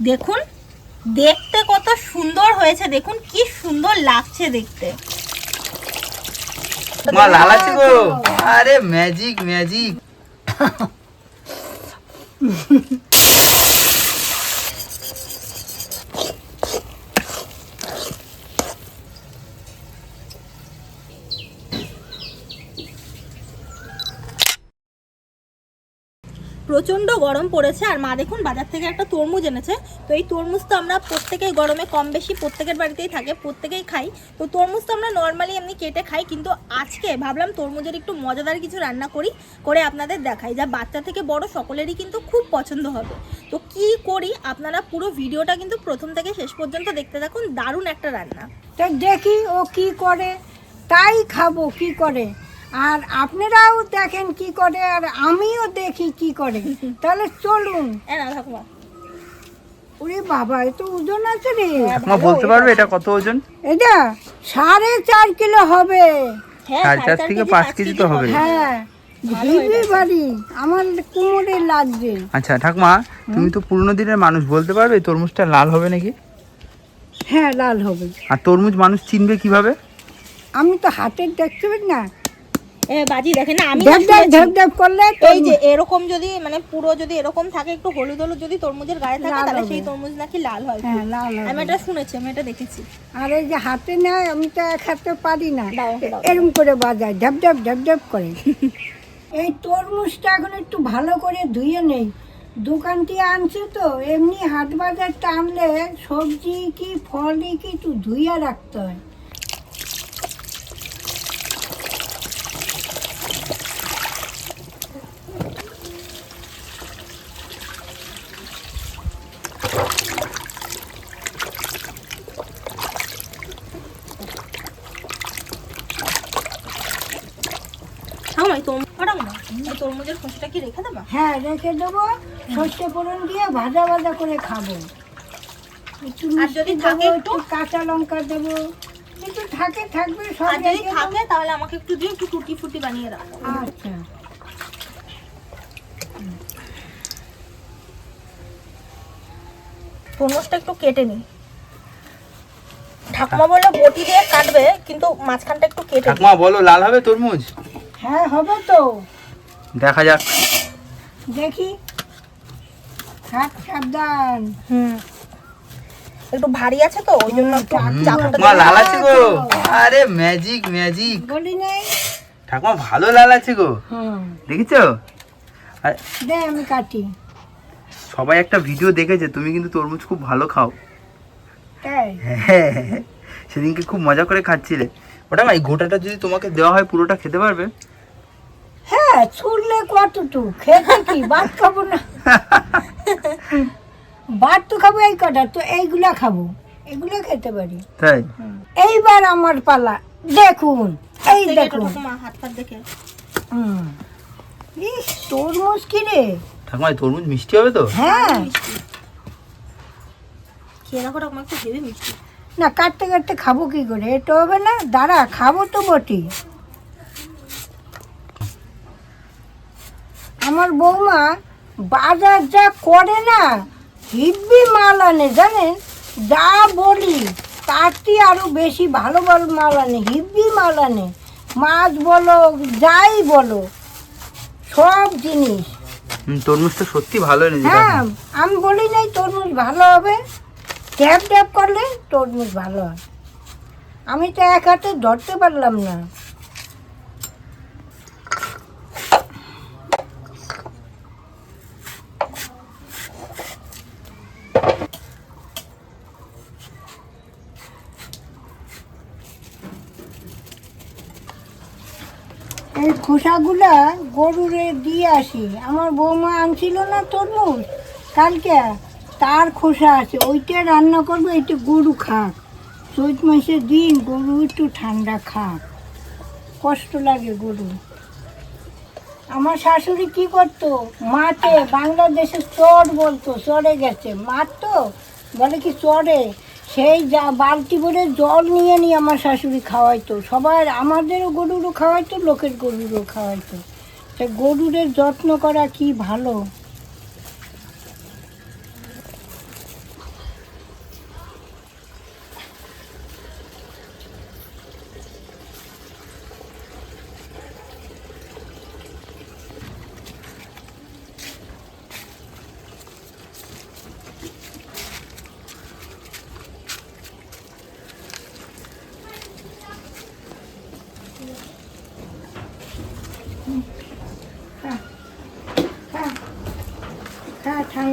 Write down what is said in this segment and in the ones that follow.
দেখুন দেখতে কত সুন্দর হয়েছে দেখুন কি সুন্দর লাগছে দেখতে। মা লাল গো। আরে ম্যাজিক ম্যাজিক প্রচণ্ড গরম পড়েছে আর মা দেখুন বাজার থেকে একটা তরমুজ এনেছে। তো এই তরমুজ তো আমরা প্রত্যেকেই গরমে কম বেশি প্রত্যেকের বাড়িতেই থাকে, প্রত্যেকেই খাই। তো তরমুজ তো আমরা নর্মালি এমনি কেটে খাই, কিন্তু আজকে ভাবলাম তরমুজের একটু মজাদার কিছু রান্না করি, করে আপনাদের দেখাই। যা বাচ্চা থেকে বড় সকলেরই কিন্তু খুব পছন্দ হবে। তো কি করি, আপনারা পুরো ভিডিওটা কিন্তু প্রথম থেকে শেষ পর্যন্ত দেখতে থাকুন, দারুণ একটা রান্না। তো দেখি ও কি করে, তাই খাব কি করে। আর আপনারাও দেখেন কি করে আর আমিও দেখি কি করে। তাহলে চলুন। ওরে বাবা এ তো ওজন আছে রে। বলতে পারবে এটা কত ওজন? এটা সাড়ে চার কিলো হবে। হ্যাঁ সাড়ে চার থেকে পাঁচ কেজি তো হবে। হ্যাঁ আমার কোমরে লাগছে আচ্ছা ঠাকুমা তুমি তো পুরনো দিনের মানুষ বলতে পারবে তরমুজটা লাল হবে নাকি? হ্যাঁ লাল হবে। আর তরমুজ মানুষ চিনবে কীভাবে? আমি তো হাতের দেখতে না বাজি দেখেন না আমি ঢেপ করলে এই যে এরকম যদি মানে পুরো যদি এরকম থাকে একটু হলুদ হলুদ যদি তরমুজের গায়ে থাকে তাহলে সেই তরমুজ নাকি লাল হয়। হ্যাঁ লাল আমি এটা শুনেছি আমি এটা দেখেছি। আর এই যে হাতে নেয় আমি তো এক হাতে পারি না। এরকম করে বাজায় ঢাপ ঢাপ ঢাপ ঢাপ করে। এই তরমুজটা এখন একটু ভালো করে ধুয়ে নেই। দোকান থেকে আনছে তো এমনি হাট বাজারটা আনলে সবজি কি ফলই কি একটু ধুয়ে রাখতে হ্যাঁ এই তরমুজ ওটা না এই তরমুজের খোসাটা কি রেখে দেবা? হ্যাঁ রেখে দেবো। সর্ষে ফোড়ন দিয়ে ভাজা ভাজা করে খাব। একটু আর যদি থাকে একটু? একটু কাঁচা লঙ্কা দেবো। একটু থাকে থাকবে সব আর যদি থাকে তাহলে আমাকে একটু দিয়ে একটু টুটি ফুটি বানিয়ে রাখো আচ্ছা। তরমুজটা একটু কেটে নিই। ঠাকুমা বলল বটি দিয়ে কাটবে কিন্তু মাঝখানটা একটু কেটে ঠাকুমা বলো লাল হবে তরমুজ? হ্যাঁ হবে তো। দেখা যাক। দেখি। হাত সাবধান। হুম। একটু ভারী আছে তো ওই জন্য মা লাল আছে গো। আরে ম্যাজিক ম্যাজিক বলি নাই। ঠাকুমা ভালো লাল আছে গো। হুম। দেখেছ? আর দে আমি কাটি। সবাই একটা ভিডিও দেখেছে তুমি কিন্তু তরমুজ খুব ভালো খাও। তাই? হ্যাঁ। সেদিনকে খুব মজা করে খাচ্ছিলে। ওটা মা এই গোটাটা যদি তোমাকে দেওয়া হয় পুরোটা খেতে পারবে। হ্যাঁ ছুড়লে কতটুকু? খেতে কি? ভাত খাব না? ভাত তো খাব এই কটা তো এইগুলা খাব। এগুলো খেতে পারি। তাই? এইবার আমার পালা। দেখুন এই দেখুন। ইস তরমুজ কি রে ঠাকুমা তরমুজ মিষ্টি হবে তো? হ্যাঁ। খেয়ে রাখো ঠাকুমা একটু হেভি মিষ্টি। না কাটতে কাটতে খাব কি করে? এটা হবে না। দাঁড়া খাব তো বটি। আমার বৌমা বাজার যা করে না হিব্বি মাল আনে জানেন? যা বলি তার চেয়ে আরও বেশি ভালো ভালো মাল আনে হিব্বি মাল আনে। মাছ বলো যাই বলো সব জিনিস। তরমুজটা সত্যি ভালো এনেছে হ্যাঁ আমি বলি নাই তরমুজ ভালো হবে। ট্যাপ ট্যাপ করলে তরমুজ ভালো হয়। আমি তো এক হাতে ধরতে পারলাম না। এই খোসাগুলা গরুরে দিয়ে আসি। আমার বৌমা আনছিল না তরমুজ? কালকে তার খোসা আছে, ওইটা রান্না করব, একটু গরু খাক। চৈত মাসের দিন গরু একটু ঠান্ডা খাক। কষ্ট লাগে গরু। আমার শাশুড়ি কি করতো? মাঠে বাংলাদেশে চর বলতো, চরে গেছে। মাঠ তো? বলে কি চরে? সেই যা বালতি ভরে জল নিয়ে নিয়ে আমার শাশুড়ি খাওয়াইতো। সবার আমাদেরও গরুরও খাওয়াইতো, লোকের গরুরও খাওয়াইতো। সে গরুরের যত্ন করা কি ভালো?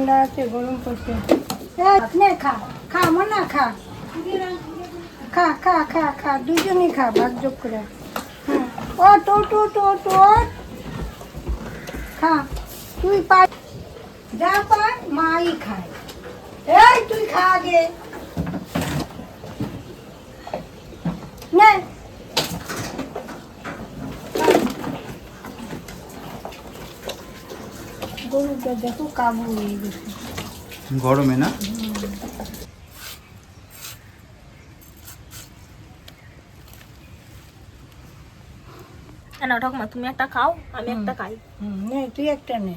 ঠান্ডা আছে, গরম আপনি খা খা, মনা, খা। খা খা খা খা দুজনই খা, ভাগ যোগ করে। হ্যাঁ। ও তো তো তো তো খা, তুই পা যা পার, মাই খায়। এই, তুই খা আগে। নে। গরুটা দেখো কাবু হয়ে গেছে। গরমে না? না ঠাকুমা তুমি একটা খাও আমি একটা খাই। হুম নে তুই একটা নে।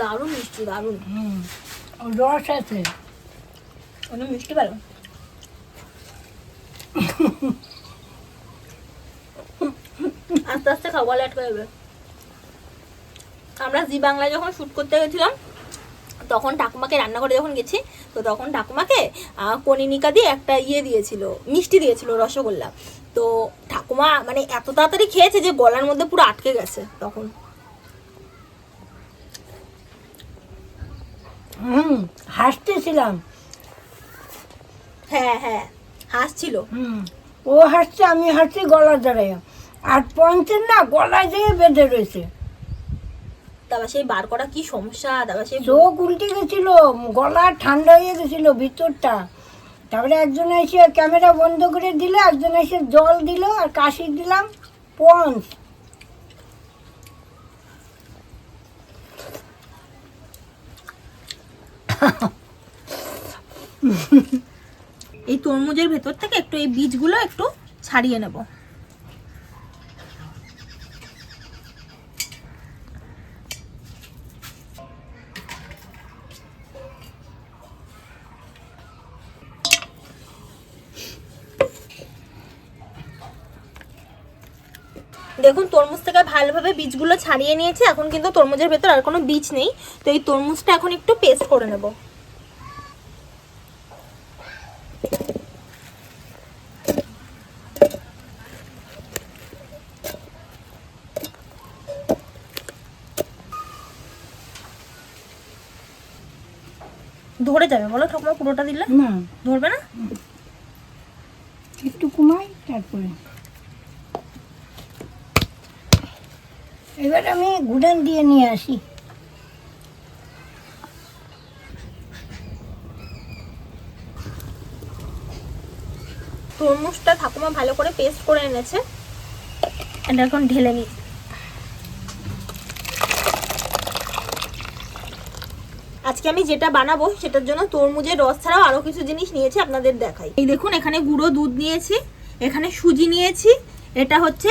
দারুণ মিষ্টি দারুণ। হুম রস আছে। অনেক মিষ্টি ভালো। আস্তে আস্তে খাও গলা আটকে যাবে। আমরা জি বাংলায় যখন শ্যুট করতে গেছিলাম তখন ঠাকুমাকে রান্না করে যখন গেছি তো তখন ঠাকুমাকে কনিনিকা দিয়ে একটা ইয়ে দিয়েছিল মিষ্টি দিয়েছিল রসগোল্লা। তো ঠাকুমা মানে এত তাড়াতাড়ি খেয়েছে যে গলার মধ্যে পুরো আটকে গেছে তখন। হুম হাসতেছিলাম। হ্যাঁ হ্যাঁ হাসছিল। হুম ও হাসছে আমি হাসছি গলার দ্বারাই। আর পঞ্চের না গলায় যেয়ে বেঁধে রয়েছে। তারপর সেই বার করা কি সমস্যা? তারপর সেই চোখ উল্টে গেছিল গলা ঠান্ডা হয়ে গেছিল ভিতরটা। তারপরে একজন এসে ক্যামেরা বন্ধ করে দিল একজন এসে জল দিল আর কাশি দিলাম পঞ্চ। এই তরমুজের ভেতর থেকে একটু এই বীজগুলো একটু ছাড়িয়ে নেব। দেখুন তরমুজ থেকে ভালোভাবে বীজগুলো ছাড়িয়ে নিয়েছি। এখন কিন্তু তরমুজের ভেতর আর কোনো বীজ নেই। তো এই তরমুজটা এখন একটু পেস্ট করে নেব। ধরে যাবে বলো ঠাকুমা পুরোটা দিলে? না। ধরবে না? একটু কমাই তারপরে। এবার আমি গুডান দিয়ে নিয়ে আসি। তরমুজটা ঠাকুমা ভালো করে পেস্ট করে এনেছে। এটা এখন ঢেলে নিই। আজকে আমি যেটা বানাবো সেটার জন্য তরমুজের রস ছাড়াও আরও কিছু জিনিস নিয়েছি আপনাদের দেখাই। এই দেখুন এখানে গুঁড়ো দুধ নিয়েছি এখানে সুজি নিয়েছি এটা হচ্ছে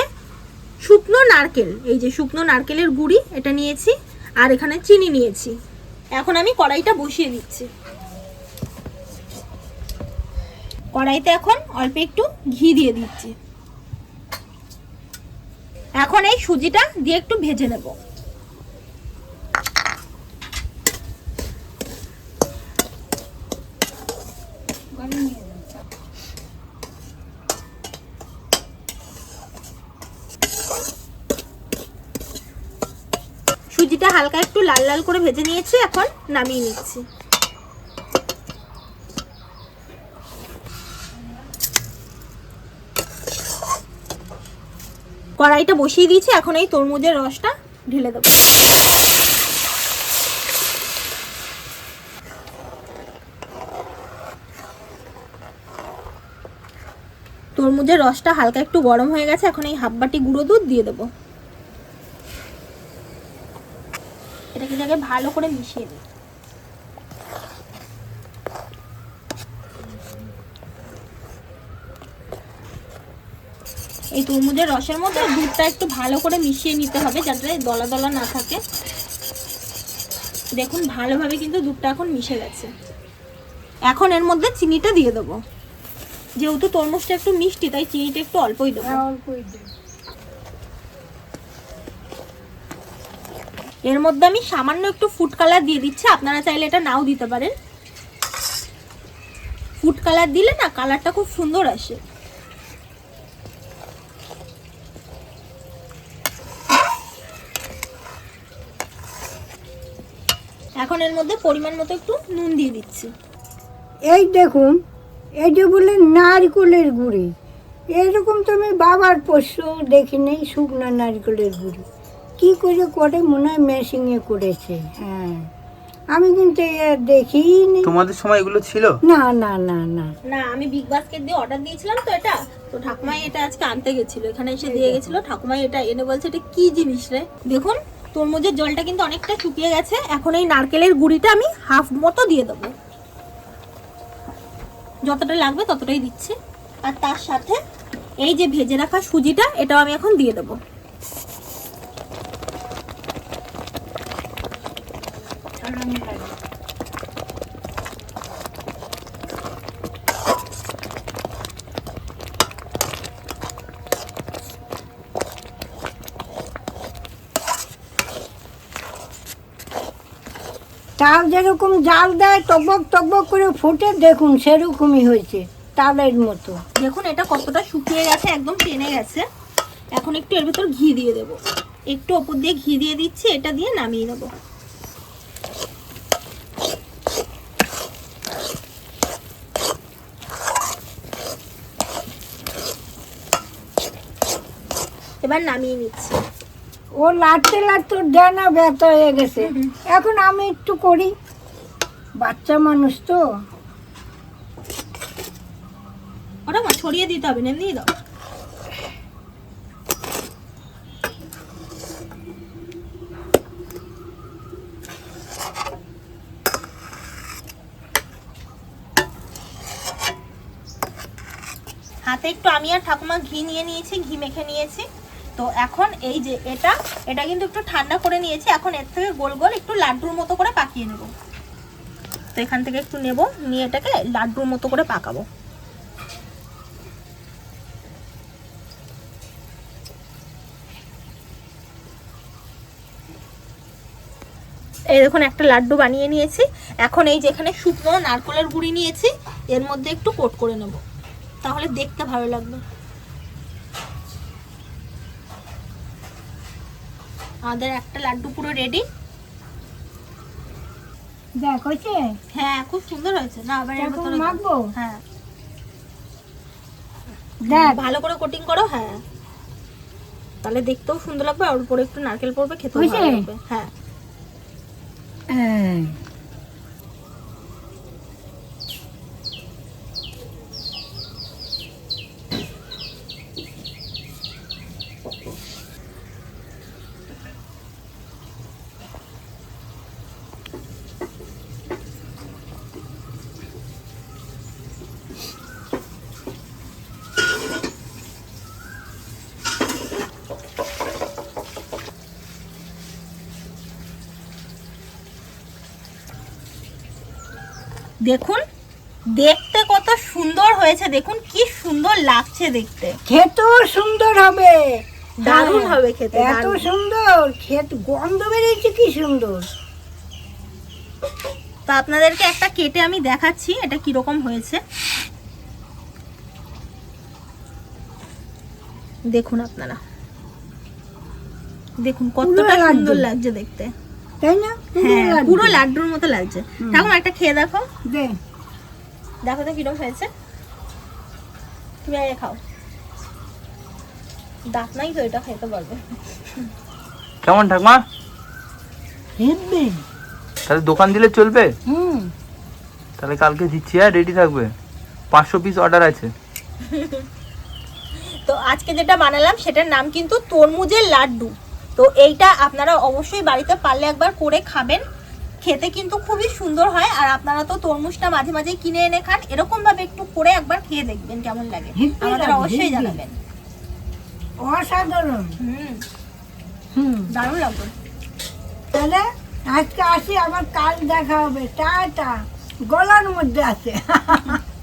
শুকনো নারকেল, এই যে শুকনো নারকেলের গুড়ি, এটা নিয়েছি, আর এখানে চিনি নিয়েছি। এখন আমি কড়াইটা বসিয়ে দিচ্ছি। কড়াইতে এখন অল্প একটু ঘি দিয়ে দিচ্ছি। এখন এই সুজিটা দিয়ে একটু ভেজে নেব সুজিটা হালকা একটু লাল লাল করে ভেজে নিয়েছি, এখন নামিয়ে নিচ্ছি। কড়াইটা বসিয়ে দিয়েছি, এখন এই তরমুজের রসটা ঢেলে দেবো। তরমুজের রসটা হালকা একটু গরম হয়ে গেছে, এখন এই হাফ বাটি গুঁড়ো দুধ দিয়ে দেবো। এটাকে ভালো করে মিশিয়ে দিই। এই তরমুজের রসের মধ্যে দুধটা একটু ভালো করে মিশিয়ে নিতে হবে যাতে দলা দলা না থাকে। দেখুন ভালোভাবে কিন্তু দুধটা এখন মিশে গেছে। এখন এর মধ্যে চিনিটা দিয়ে দেবো। যেহেতু তরমুজটা একটু মিষ্টি তাই চিনিটা একটু অল্পই দেবো। হ্যাঁ, অল্পই দে। এর মধ্যে আমি সামান্য একটু ফুড কালার দিয়ে দিচ্ছি। আপনারা চাইলে এটা নাও দিতে পারেন। ফুড কালার দিলে না কালারটা খুব সুন্দর আসে। এখন এর মধ্যে পরিমাণ মতো একটু নুন দিয়ে দিচ্ছি। এই দেখুন, এই যে বলে নারকলের গুঁড়ি। এরকম তো আমি বাবার পশু দেখিনি শুকনো নারকলের গুঁড়ি। কি করে করে মনে হয় মেশিনে করেছে। হ্যাঁ। আমি কিন্তু দেখিনি। তোমাদের সময় এগুলো ছিল? না না না না। না আমি বিগ বাস্কেট দিয়ে অর্ডার দিয়েছিলাম তো এটা। তো ঠাকুমাই এটা আজকে আনতে গেছিল। এখানে এসে দিয়ে গেছিল। ঠাকুমাই এটা এনে বলছে এটা কি জিনিস রে? দেখুন তরমুজের জলটা কিন্তু অনেকটা শুকিয়ে গেছে। এখন এই নারকেলের গুঁড়িটা আমি হাফ মতো দিয়ে দেবো। যতটা লাগবে ততটাই দিচ্ছি। আর তার সাথে এই যে ভেজে রাখা সুজিটা এটাও আমি এখন দিয়ে দেবো। তাল যেরকম জাল দেয়, টকবক টকবক করে ফুটে, দেখুন সেরকমই হয়েছে তালের মতো। দেখুন, এটা কতটা শুকিয়ে গেছে, একদম টেনে গেছে। এখন একটু এর ভেতর ঘি দিয়ে দেবো। একটু ওপর দিয়ে ঘি দিয়ে দিচ্ছি, এটা দিয়ে নামিয়ে দেবো এবার নামিয়ে নিচ্ছি। ও লাড়তে লাড়তে ডানা ব্যথা হয়ে গেছে। এখন আমি একটু করি। বাচ্চা মানুষ তো। ওটা মা ছড়িয়ে দিতে হবে এমনি দাও হাতে একটু আমি আর ঠাকুমা ঘি নিয়ে নিয়েছি ঘি মেখে নিয়েছি। তো এখন এই যে এটা এটা কিন্তু একটু ঠান্ডা করে নিয়েছি, এখন এর থেকে গোল গোল একটু লাড্ডুর মতো করে পাকিয়ে নেব। তো এখান থেকে একটু নেব, নিয়ে এটাকে লাড্ডুর মতো করে পাকাবো। এই দেখুন, একটা লাড্ডু বানিয়ে নিয়েছি। এখন এই যেখানে শুকনো নারকলের গুঁড়ি নিয়েছি, এর মধ্যে একটু কোট করে নেব। তাহলে দেখতে ভালো লাগবে। আমাদের একটা লাড্ডু পুরো রেডি দেখ হয়েছে? হ্যাঁ খুব সুন্দর হয়েছে। না আবার এর এখন মাখবো? হ্যাঁ। দেখ। ভালো করে কোটিং করো হ্যাঁ। তাহলে দেখতেও সুন্দর লাগবে আর উপরে একটু নারকেল পড়বে খেতেও ভালো? লাগবে। হ্যাঁ। দেখুন দেখতে কত সুন্দর হয়েছে দেখুন কি সুন্দর লাগছে দেখতে। খেতেও সুন্দর হবে। দারুণ হ্যাঁ, হবে খেতে এত সুন্দর খেত গন্ধ বেরিয়েছে কি সুন্দর। তো আপনাদেরকে একটা কেটে আমি দেখাচ্ছি এটা কীরকম হয়েছে। দেখুন আপনারা। দেখুন কতটা সুন্দর লাগছে দেখতে। তাই না? পুরো হ্যাঁ পুরো লাড্ডুর মতো লাগছে। ঠাকুমা একটা খেয়ে দেখো। দে। দেখো তো কীরকম হয়েছে। তুমি আগে খাও। দাঁত নাই তো এটা খেতে পারবে। কেমন ঠাকমা? হেব্বে। তাহলে দোকান দিলে চলবে? হুম। তাহলে কালকে দিচ্ছি হ্যাঁ রেডি থাকবে। পাঁচশো পিস অর্ডার আছে। তো আজকে যেটা বানালাম সেটার নাম কিন্তু তরমুজের লাড্ডু। তো এইটা আপনারা অবশ্যই বাড়িতে পারলে একবার করে খাবেন। খেতে কিন্তু খুবই সুন্দর হয় আর আপনারা তো তরমুজটা মাঝে মাঝে কিনে এনে খান। এরকম ভাবে একটু করে একবার খেয়ে দেখবেন কেমন লাগে। আমাদের অবশ্যই জানাবেন। অসাধারণ। হুম। হুম। দারুণ লাগবে তাহলে আজকে আসি আবার কাল দেখা হবে। টাটা। গলার মধ্যে আছে।